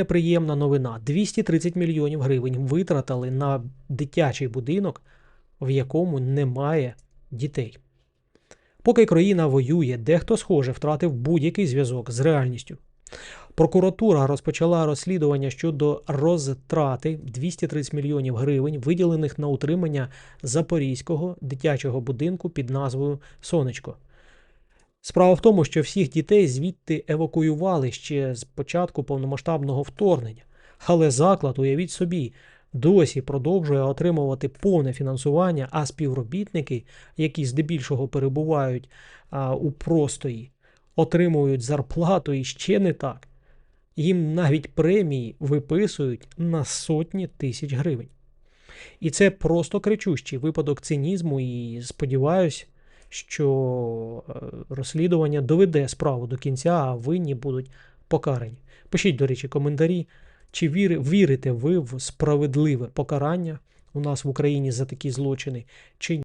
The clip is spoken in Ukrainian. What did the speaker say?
Неприємна новина. 230 мільйонів гривень витратили на дитячий будинок, в якому немає дітей. Поки країна воює, дехто, схоже, втратив будь-який зв'язок з реальністю. Прокуратура розпочала розслідування щодо розтрати 230 мільйонів гривень, виділених на утримання Запорізького дитячого будинку під назвою Сонечко. Справа в тому, що всіх дітей звідти евакуювали ще з початку повномасштабного вторгнення. Але заклад, уявіть собі, досі продовжує отримувати повне фінансування, а співробітники, які здебільшого перебувають а, у простої, отримують зарплату і ще не так. Їм навіть премії виписують на сотні тисяч гривень. І це просто кричущий випадок цинізму, і сподіваюсь, що е, розслідування доведе справу до кінця, а винні будуть покарані. Пишіть, до речі, коментарі, чи віри, вірите ви в справедливе покарання у нас в Україні за такі злочини, чи ні.